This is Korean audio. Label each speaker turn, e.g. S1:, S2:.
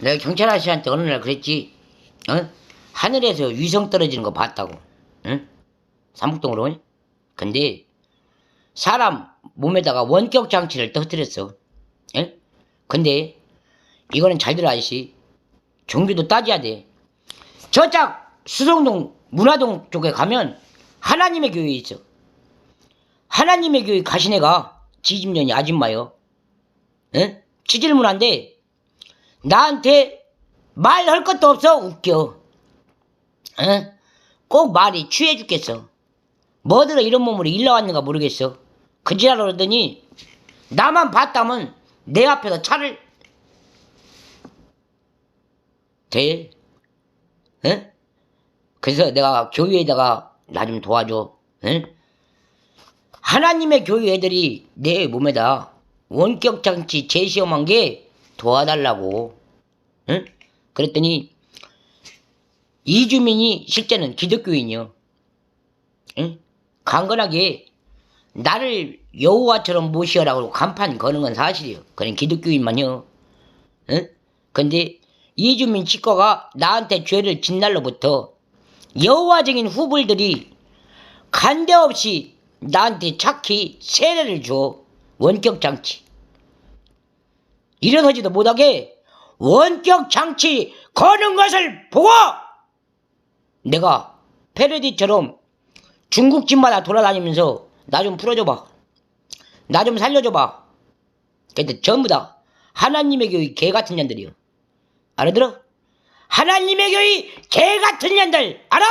S1: 내가 경찰 아저씨한테 어느 날 그랬지. 어? 하늘에서 위성 떨어지는 거 봤다고. 응? 삼북동으로. 근데 사람 몸에다가 원격 장치를 터뜨렸어. 예? 근데 이거는 잘 들어 아저씨. 종교도 따져야 돼. 저짝 수성동 문화동 쪽에 가면 하나님의 교회 있어. 하나님의 교회 가신 애가 지집년이 아줌마요. 예? 치질문화인데 나한테 말할 것도 없어 웃겨. 어? 꼭 말이 취해 죽겠어. 뭐들어 이런 몸으로 일러 왔는가 모르겠어. 그지랄 그러더니 나만 봤다면 내 앞에서 차를 대. 어? 그래서 내가 교회에다가 나 좀 도와줘. 어? 하나님의 교회 애들이 내 몸에다 원격 장치 재시험한 게 도와달라고. 응? 그랬더니 이주민이 실제는 기독교인이요. 응? 강건하게 나를 여호와처럼 모시어라고 간판 거는 건 사실이요. 그런 기독교인만요. 응? 근데 이주민 치과가 나한테 죄를 진 날로부터 여호와적인 후불들이 간대 없이 나한테 착히 세례를 줘. 원격 장치. 일어서지도 못하게 원격 장치 거는 것을 보고 내가 패러디처럼 중국집마다 돌아다니면서 나 좀 풀어줘봐. 나 좀 살려줘봐. 근데 전부 다 하나님의 교회 개 같은 년들이요. 알아들어? 하나님의 교회 개 같은 년들 알아?